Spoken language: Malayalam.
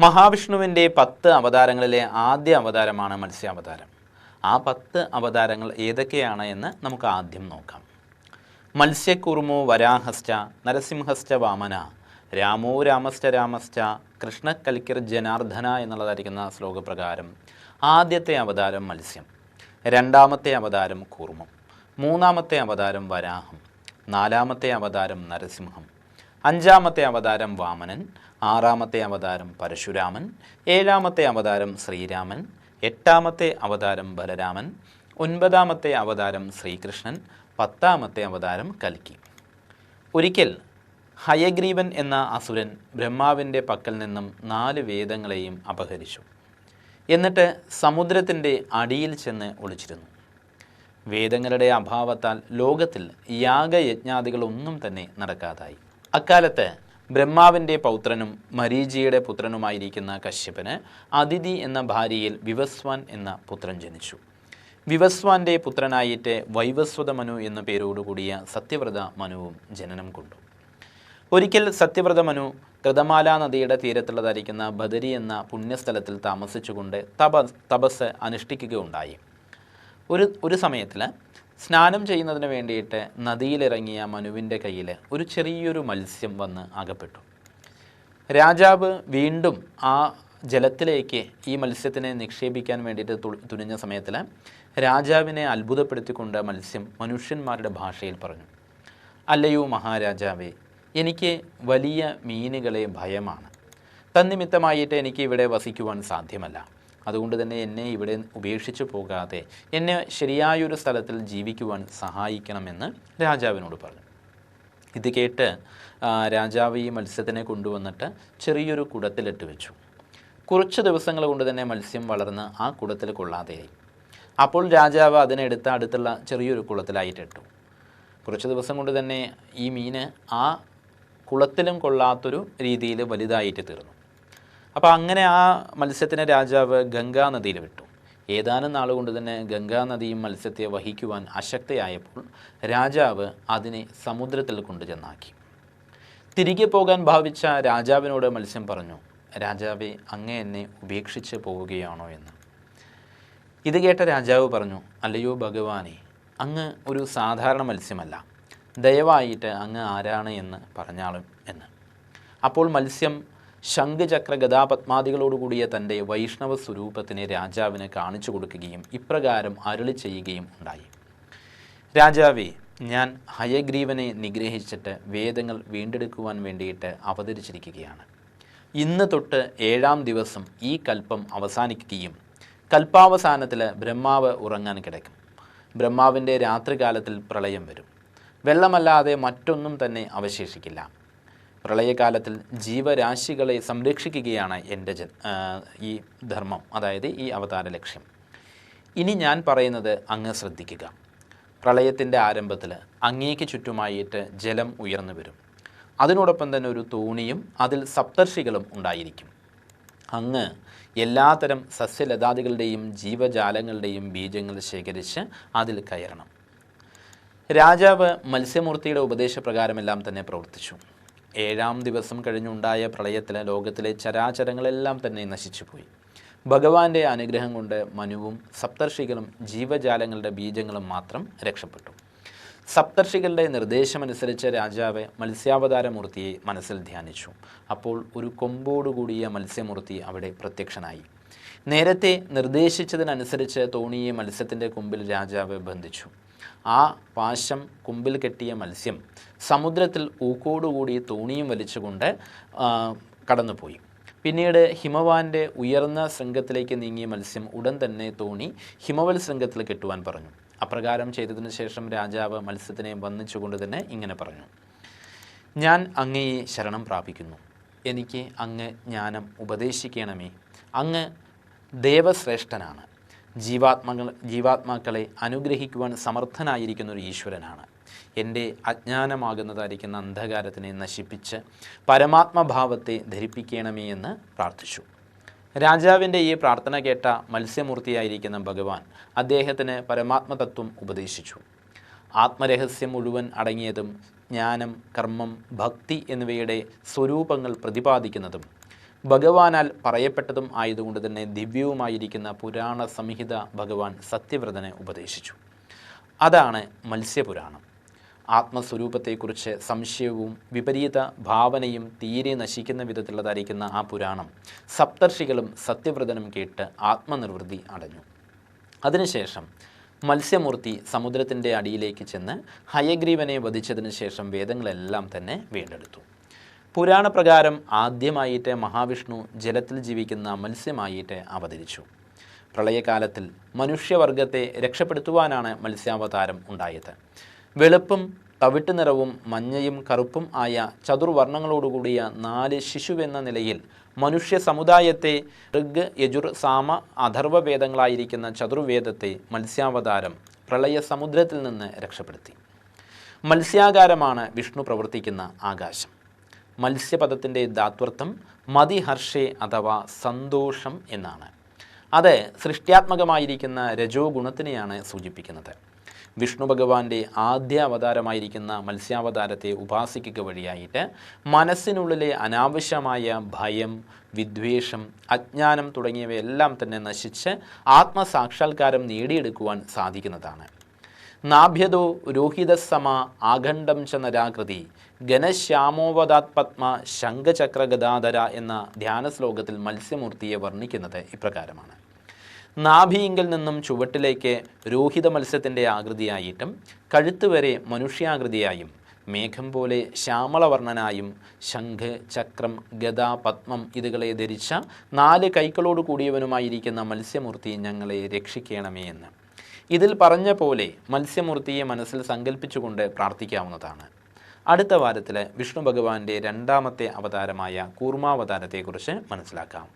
മഹാവിഷ്ണുവിന്റെ പത്ത് അവതാരങ്ങളിലെ ആദ്യ അവതാരമാണ് മത്സ്യാവതാരം. ആ പത്ത് അവതാരങ്ങൾ ഏതൊക്കെയാണ് എന്ന് നമുക്ക് ആദ്യം നോക്കാം. മത്സ്യക്കുറുമോ വരാഹസ്റ്റ നരസിംഹസ്റ്റ വാമന രാമോ രാമസ്റ്റ രാമസ്റ്റ കൃഷ്ണക്കലിക്കർ ജനാർദ്ദന എന്നുള്ളതായിരിക്കുന്ന ശ്ലോകപ്രകാരം ആദ്യത്തെ അവതാരം മത്സ്യം രണ്ടാമത്തെ അവതാരം കൂർമ്മം മൂന്നാമത്തെ അവതാരം വരാഹം നാലാമത്തെ അവതാരം നരസിംഹം അഞ്ചാമത്തെ അവതാരം വാമനൻ ആറാമത്തെ അവതാരം പരശുരാമൻ ഏഴാമത്തെ അവതാരം ശ്രീരാമൻ എട്ടാമത്തെ അവതാരം ബലരാമൻ ഒൻപതാമത്തെ അവതാരം ശ്രീകൃഷ്ണൻ പത്താമത്തെ അവതാരം കൽക്കി. ഒരിക്കൽ ഹയഗ്രീവൻ എന്ന അസുരൻ ബ്രഹ്മാവിന്റെ പക്കൽ നിന്നും നാല് വേദങ്ങളെയും അപഹരിച്ചു. എന്നിട്ട് സമുദ്രത്തിന്റെ അടിയിൽ ചെന്ന് ഒളിച്ചിരുന്നു. വേദങ്ങളുടെ അഭാവത്താൽ ലോകത്തിൽ യാഗയജ്ഞാദികളൊന്നും തന്നെ നടക്കാതായി. അക്കാലത്ത് ബ്രഹ്മാവിന്റെ പൗത്രനും മരീചിയുടെ പുത്രനുമായിരിക്കുന്ന കശ്യപന് അതിഥി എന്ന ഭാര്യയിൽ വിവസ്വാൻ എന്ന പുത്രൻ ജനിച്ചു. വിവസ്വാന്റെ പുത്രനായിട്ട് വൈവസ്വത മനു എന്ന പേരോടുകൂടിയ സത്യവ്രത മനുവും ജനനം കൊണ്ടു. ഒരിക്കൽ സത്യവ്രത മനു കൃതമാല നദിയുടെ തീരത്തുള്ളതായിരിക്കുന്ന ബദരി എന്ന പുണ്യസ്ഥലത്തിൽ താമസിച്ചുകൊണ്ട് തപ തപസ് അനുഷ്ഠിക്കുകയുണ്ടായി. ഒരു ഒരു സമയത്തിൽ സ്നാനം ചെയ്യുന്നതിന് വേണ്ടിയിട്ട് നദിയിലിറങ്ങിയ മനുവിന്റെ കയ്യിൽ ഒരു ചെറിയൊരു മത്സ്യം വന്ന് അകപ്പെട്ടു. രാജാവ് വീണ്ടും ആ ജലത്തിലേക്ക് ഈ മത്സ്യത്തിനെ നിക്ഷേപിക്കാൻ വേണ്ടിയിട്ട് തുനിഞ്ഞ സമയത്തിൽ രാജാവിനെ അത്ഭുതപ്പെടുത്തിക്കൊണ്ട് മത്സ്യം മനുഷ്യന്മാരുടെ ഭാഷയിൽ പറഞ്ഞു. അല്ലയോ മഹാരാജാവേ എനിക്ക് വലിയ മീനുകളെ ഭയമാണ്. തന്നിമിത്തമായിട്ട് എനിക്ക് ഇവിടെ വസിക്കുവാൻ സാധ്യമല്ല. അതുകൊണ്ട് തന്നെ എന്നെ ഇവിടെ ഉപേക്ഷിച്ചു പോകാതെ എന്നെ ശരിയായൊരു സ്ഥലത്തിൽ ജീവിക്കുവാൻ സഹായിക്കണമെന്ന് രാജാവിനോട് പറഞ്ഞു. ഇത് കേട്ട് രാജാവ് ഈ മത്സ്യത്തിനെ കൊണ്ടുവന്നിട്ട് ചെറിയൊരു കുടത്തിലിട്ട് വെച്ചു. കുറച്ച് ദിവസങ്ങൾ കൊണ്ട് തന്നെ മത്സ്യം വളർന്ന് ആ കുടത്തിൽ കൊള്ളാതെയായി. അപ്പോൾ രാജാവ് അതിനെടുത്ത് അടുത്തുള്ള ചെറിയൊരു കുളത്തിലായിട്ടിട്ടു കുറച്ച് ദിവസം കൊണ്ട് തന്നെ ഈ മീന് ആ കുളത്തിലും കൊള്ളാത്തൊരു രീതിയിൽ വലുതായിട്ട് തീർന്നു. അപ്പോൾ അങ്ങനെ ആ മത്സ്യത്തിനെ രാജാവ് ഗംഗാ നദിയിൽ വിട്ടു. ഏതാനും നാളുകൊണ്ട് തന്നെ ഗംഗാ നദിയും മത്സ്യത്തെ വഹിക്കുവാൻ അശക്തയായപ്പോൾ രാജാവ് അതിനെ സമുദ്രത്തിൽ കൊണ്ടുചെന്നാക്കി തിരികെ പോകാൻ ഭാവിച്ച രാജാവിനോട് മത്സ്യം പറഞ്ഞു രാജാവെ അങ്ങേ എന്നെ ഉപേക്ഷിച്ച് പോവുകയാണോ എന്ന്? ഇത് കേട്ട രാജാവ് പറഞ്ഞു അല്ലയോ ഭഗവാനെ അങ്ങ് ഒരു സാധാരണ മത്സ്യമല്ല. ദയവായിട്ട് അങ്ങ് ആരാണ് എന്ന് പറഞ്ഞാളും എന്ന്. അപ്പോൾ മത്സ്യം ശംഖചക്ര ഗതാപത്മാദികളോടുകൂടിയ തന്റെ വൈഷ്ണവ സ്വരൂപത്തിനെ രാജാവിന് കാണിച്ചു കൊടുക്കുകയും ഇപ്രകാരം അരുളി ചെയ്യുകയും ഉണ്ടായി. രാജാവേ ഞാൻ ഹയഗ്രീവനെ നിഗ്രഹിച്ചിട്ട് വേദങ്ങൾ വീണ്ടെടുക്കുവാൻ വേണ്ടിയിട്ട് അവതരിച്ചിരിക്കുകയാണ്. ഇന്ന് തൊട്ട് ഏഴാം ദിവസം ഈ കൽപ്പം അവസാനിക്കുകയും കൽപ്പാവസാനത്തിൽ ബ്രഹ്മാവ് ഉറങ്ങാൻ കിടക്കും. ബ്രഹ്മാവിന്റെ രാത്രികാലത്തിൽ പ്രളയം വരും. വെള്ളമല്ലാതെ മറ്റൊന്നും തന്നെ അവശേഷിക്കില്ല. പ്രളയകാലത്തിൽ ജീവരാശികളെ സംരക്ഷിക്കുകയാണ് എന്റെ ജ ഈ ധർമ്മം അതായത് ഈ അവതാര ലക്ഷ്യം. ഇനി ഞാൻ പറയുന്നത് അങ്ങ് ശ്രദ്ധിക്കുക. പ്രളയത്തിന്റെ ആരംഭത്തിൽ അങ്ങേക്ക് ചുറ്റുമായിട്ട് ജലം ഉയർന്നു വരും. അതിനോടൊപ്പം തന്നെ ഒരു തോണിയും അതിൽ സപ്തർഷികളും ഉണ്ടായിരിക്കും. അങ്ങ് എല്ലാത്തരം സസ്യലതാദികളുടെയും ജീവജാലങ്ങളുടെയും ബീജങ്ങൾ ശേഖരിച്ച് അതിൽ കയറണം. രാജാവ് മത്സ്യമൂർത്തിയുടെ ഉപദേശപ്രകാരമെല്ലാം തന്നെ പ്രവർത്തിച്ചു. ഏഴാം ദിവസം കഴിഞ്ഞുണ്ടായ പ്രളയത്തിൽ ലോകത്തിലെ ചരാചരങ്ങളെല്ലാം തന്നെ നശിച്ചുപോയി. ഭഗവാന്റെ അനുഗ്രഹം കൊണ്ട് മനുവും സപ്തർഷികളും ജീവജാലങ്ങളുടെ ബീജങ്ങളും മാത്രം രക്ഷപ്പെട്ടു. സപ്തർഷികളുടെ നിർദ്ദേശമനുസരിച്ച് രാജാവ് മത്സ്യാവതാരമൂർത്തിയെ മനസ്സിൽ ധ്യാനിച്ചു. അപ്പോൾ ഒരു കൊമ്പോടുകൂടിയ മത്സ്യമൂർത്തി അവിടെ പ്രത്യക്ഷനായി. നേരത്തെ നിർദ്ദേശിച്ചതിനനുസരിച്ച് തോണിയെ മത്സ്യത്തിന്റെ കൊമ്പിൽ രാജാവ് ബന്ധിച്ചു. ആ പാശം കുമ്പിൽ കെട്ടിയ മത്സ്യം സമുദ്രത്തിൽ ഊക്കോടുകൂടി തോണിയും വലിച്ചുകൊണ്ട് കടന്നുപോയി. പിന്നീട് ഹിമവാന്റെ ഉയർന്ന ശൃംഗത്തിലേക്ക് നീങ്ങിയ മത്സ്യം ഉടൻ തന്നെ തോണി ഹിമവൽ ശൃംഗത്തിൽ കെട്ടുവാൻ പറഞ്ഞു. അപ്രകാരം ചെയ്തതിനു ശേഷം രാജാവ് മത്സ്യത്തിനെ വന്നിച്ചുകൊണ്ട് തന്നെ ഇങ്ങനെ പറഞ്ഞു. ഞാൻ അങ്ങയെ ശരണം പ്രാപിക്കുന്നു. എനിക്ക് അങ്ങ് ജ്ഞാനം ഉപദേശിക്കണമേ. അങ്ങ് ദേവശ്രേഷ്ഠനാണ്. ജീവാത്മകൾ ജീവാത്മാക്കളെ അനുഗ്രഹിക്കുവാൻ സമർത്ഥനായിരിക്കുന്ന ഒരു ഈശ്വരനാണ്. എന്റെ അജ്ഞാനമാകുന്നതായിരിക്കുന്ന അന്ധകാരത്തിനെ നശിപ്പിച്ച് പരമാത്മഭാവത്തെ ധരിപ്പിക്കണമേ എന്ന് പ്രാർത്ഥിച്ചു. രാജാവിന്റെ ഈ പ്രാർത്ഥന കേട്ട മത്സ്യമൂർത്തിയായിരിക്കുന്ന ഭഗവാൻ അദ്ദേഹത്തിന് പരമാത്മതത്വം ഉപദേശിച്ചു. ആത്മരഹസ്യം മുഴുവൻ അടങ്ങിയതും ജ്ഞാനം കർമ്മം ഭക്തി എന്നിവയുടെ സ്വരൂപങ്ങൾ പ്രതിപാദിക്കുന്നതും ഭഗവാനാൽ പറയപ്പെട്ടതും ആയതുകൊണ്ട് തന്നെ ദിവ്യവുമായിരിക്കുന്ന പുരാണ സംഹിത ഭഗവാൻ സത്യവ്രതനെ ഉപദേശിച്ചു. അതാണ് മത്സ്യപുരാണം. ആത്മസ്വരൂപത്തെക്കുറിച്ച് സംശയവും വിപരീത ഭാവനയും തീരെ നശിക്കുന്ന വിധത്തിലുള്ളതായിരിക്കുന്ന ആ പുരാണം സപ്തർഷികളും സത്യവ്രതനും കേട്ട് ആത്മനിർവൃത്തി അടഞ്ഞു. അതിനുശേഷം മത്സ്യമൂർത്തി സമുദ്രത്തിന്റെ അടിയിലേക്ക് ചെന്ന് ഹയഗ്രീവനെ വധിച്ചതിന് ശേഷം വേദങ്ങളെല്ലാം തന്നെ വീണ്ടെടുത്തു. പുരാണപ്രകാരം ആദ്യമായിട്ട് മഹാവിഷ്ണു ജലത്തിൽ ജീവിക്കുന്ന മത്സ്യമായിട്ട് അവതരിച്ചു. പ്രളയകാലത്തിൽ മനുഷ്യവർഗത്തെ രക്ഷപ്പെടുത്തുവാനാണ് മത്സ്യാവതാരം ഉണ്ടായത്. വെളുപ്പും തവിട്ട് നിറവും മഞ്ഞയും കറുപ്പും ആയ ചതുർവർണങ്ങളോടുകൂടിയ നാല് ശിശുവെന്ന നിലയിൽ മനുഷ്യ സമുദായത്തെ ഋഗ് യജുർ സാമ അഥർവ വേദങ്ങളായിരിക്കുന്ന ചതുർവേദത്തെ മത്സ്യാവതാരം പ്രളയ സമുദ്രത്തിൽ നിന്ന് രക്ഷപ്പെടുത്തി. മത്സ്യാകാരമാണ് വിഷ്ണു പ്രവർത്തിക്കുന്ന ആകാശം. മത്സ്യപദത്തിന്റെ ധാത്വർത്ഥം മതിഹർഷേ അഥവാ സന്തോഷം എന്നാണ്. അത് സൃഷ്ട്യാത്മകമായിരിക്കുന്ന രജോ ഗുണത്തിനെയാണ് സൂചിപ്പിക്കുന്നത്. വിഷ്ണു ഭഗവാന്റെ ആദ്യ അവതാരമായിരിക്കുന്ന മത്സ്യാവതാരത്തെ ഉപാസിക്കുക വഴിയായിട്ട് മനസ്സിനുള്ളിലെ അനാവശ്യമായ ഭയം വിദ്വേഷം അജ്ഞാനം തുടങ്ങിയവയെല്ലാം തന്നെ നശിച്ച് ആത്മസാക്ഷാത്കാരം നേടിയെടുക്കുവാൻ സാധിക്കുന്നതാണ്. നാഭ്യതോ രോഹിതസമ ആഖണ്ഡം ച നരാകൃതി ഘനശ്യാമോവതാത് പത്മ ശംഖചക്ര ഗതാധര എന്ന ധ്യാന ശ്ലോകത്തിൽ മത്സ്യമൂർത്തിയെ വർണിക്കുന്നത് ഇപ്രകാരമാണ്. നാഭിയിങ്കിൽ നിന്നും ചുവട്ടിലേക്ക് രോഹിത മത്സ്യത്തിന്റെ ആകൃതിയായിട്ടും കഴുത്ത് വരെ മനുഷ്യാകൃതിയായും മേഘം പോലെ ശ്യാമളവർണനായും ശംഖ് ചക്രം ഗത പത്മം ഇതുകളെ ധരിച്ച നാല് കൈകളോട് കൂടിയവനുമായിരിക്കുന്ന മത്സ്യമൂർത്തി ഞങ്ങളെ രക്ഷിക്കണമേ എന്ന്. ഇതിൽ പറഞ്ഞ പോലെ മത്സ്യമൂർത്തിയെ മനസ്സിൽ സങ്കല്പിച്ചുകൊണ്ട് പ്രാർത്ഥിക്കാവുന്നതാണ്. അടുത്ത വാരത്തിൽ വിഷ്ണു ഭഗവാന്റെ രണ്ടാമത്തെ അവതാരമായ കൂർമാവതാരത്തെക്കുറിച്ച് മനസ്സിലാക്കാം.